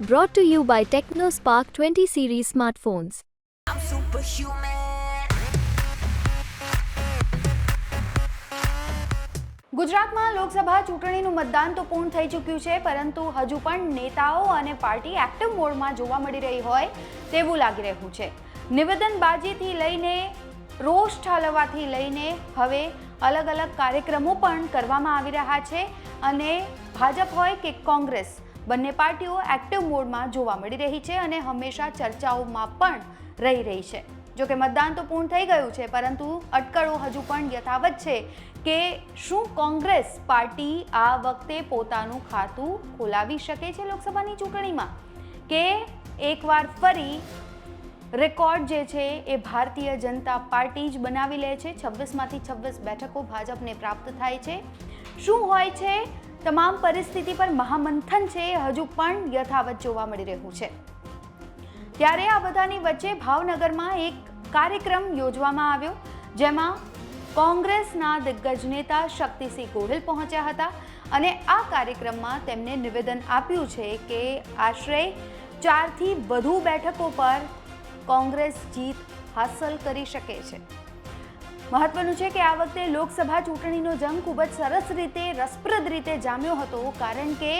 Brought to you by TechnoSpark 20 series smartphones. I'm superhuman. ગુજરાતમાં લોકસભા ચૂંટણીનું મતદાન તો પૂર્ણ થઈ ચૂક્યું છે પરંતુ હજુ પણ નેતાઓ અને પાર્ટી એક્ટિવ મોડમાં જોવા મળી રહી હોય તેવું લાગી રહ્યું છે નિવેદનબાજીથી લઈને રોષ ઠાલવવાથી લઈને હવે અલગ અલગ કાર્યક્રમો પણ કરવામાં આવી રહ્યા છે અને ભાજપ હોય કે કોંગ્રેસ બંને પાર્ટીઓ એક્ટિવ મોડમાં જોવા મળી રહી છે અને હંમેશા ચર્ચાઓમાં પણ રહી રહી છે. જો કે મતદાન તો પૂર્ણ થઈ ગયું છે, પરંતુ અટકળો હજુ પણ યથાવત છે કે શું કોંગ્રેસ પાર્ટી આ વખતે પોતાનું ખાતું ખોલાવી શકે છે લોકસભાની ચૂંટણીમાં? કે એકવાર ફરી રેકોર્ડ જે છે એ ભારતીય જનતા પાર્ટી જ બનાવી લે છે? છવ્વીસમાંથી છવ્વીસ બેઠકો ભાજપને પ્રાપ્ત થાય છે. શું હોય છે તમામ પરિસ્થિતિ પર મહામંથન છે એ હજુ પણ યથાવત જોવા મળી રહ્યું છે. ત્યારે આ બધાની વચ્ચે ભાવનગરમાં એક કાર્યક્રમ યોજવામાં આવ્યો, જેમાં કોંગ્રેસના દિગ્ગજ નેતા શક્તિસિંહ ગોહિલ પહોંચ્યા હતા અને આ કાર્યક્રમમાં તેમને નિવેદન આપ્યું છે કે આશરે ચારથી વધુ બેઠકો પર કોંગ્રેસ જીત હાંસલ કરી શકે છે. મહત્વનું છે કે આ વખતે લોકસભા ચૂંટણીનો જંગ ખૂબ જ સરસ રીતે, રસપ્રદ રીતે જામ્યો હતો. કારણ કે